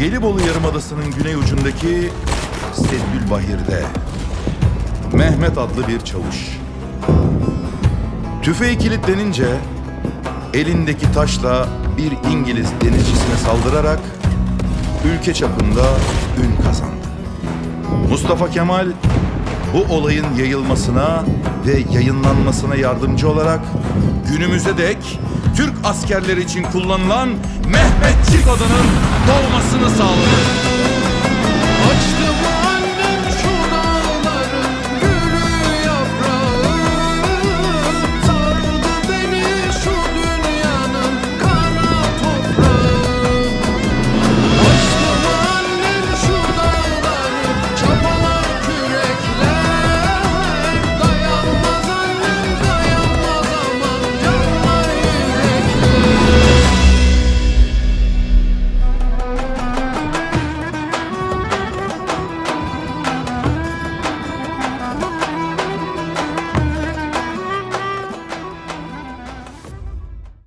Gelibolu Yarımadası'nın güney ucundaki Seddül Bahir'de Mehmet adlı bir çavuş. Tüfeği kilitlenince elindeki taşla bir İngiliz denizcisine saldırarak ülke çapında ün kazandı. Mustafa Kemal bu olayın yayılmasına ve yayınlanmasına yardımcı olarak günümüze dek Türk askerleri için kullanılan Mehmetçik adının doğmasını sağladı.